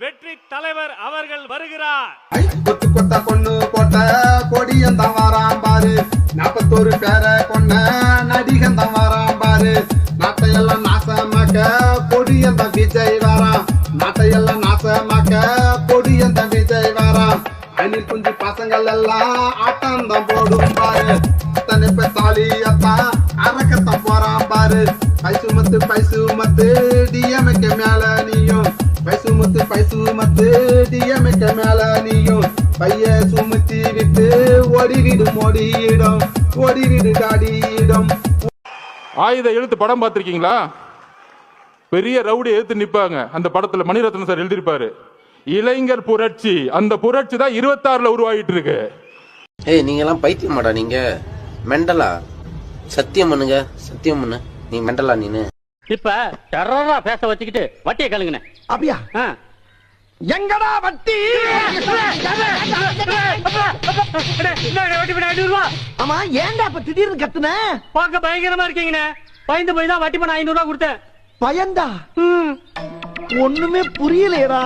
வெற்றி தலைவர் அவர்கள் வருகிறார். கொத்து கொத்த பொண்ணு போட்ட கொடியந்தான் வாராம் பாரு. நாப்பத்தோரு பேரை கொண்ட நடிகந்தான் வாராம் பாரு. நாட்டையெல்லாம் நாசமாக்க கொடியந்தான் விஜய் வாராம் நாட்டையெல்லாம் நாசமாக்க கொடியந்தான் விஜய் வாராம் அணில் குஞ்சு பசங்கள் எல்லாம் ஆட்டம் தான் போடும் பாரு. அத்தனை பேர் தாலியத்தான் அரக்கத்தான் போறான் பாரு. பைசு மத்து பைசு மத்து மத்து பைசு மத்து டிஎம்கே மேல நீயும் பைய சுமத்தி விட்டு ஓடிவிடும் ஓடியிடும். ஓடிவிடு டாடியிடும் ஆயுத எழுத்து படம் பார்த்திருக்கீங்களா? பெரிய ரவுடி எழுத்து நிப்பாங்க. அந்த படத்துல மணிரத்னம் சார் எழுதியிருப்பாரு. இளைஞர் புரட்சி. அந்த புரட்சி தான் இருபத்தாறுல உருவாகிட்டு இருக்கு ஏய் நீங்க எல்லாம் பைத்தியமாடா நீங்க. மெண்டலா? சத்தியம் பண்ணுங்க. சத்தியம் பண்ணு. நீ மெண்டலா நீனு. இப்ப டெரரா பேச வச்சுக்கிட்டு வட்டியை கழுங்குன அப்படியா? ஆ. எங்கடா வட்டி? ஆமா ஏன்டா இப்ப திடீர்னு கத்துன? பார்க்க பயங்கரமா இருக்கீங்கண்ணே. பயந்து போய் தான் வட்டி பண்ண ஐநூறு ரூபா கொடுத்தேன். பயந்தா? ஒண்ணுமே புரியலையடா.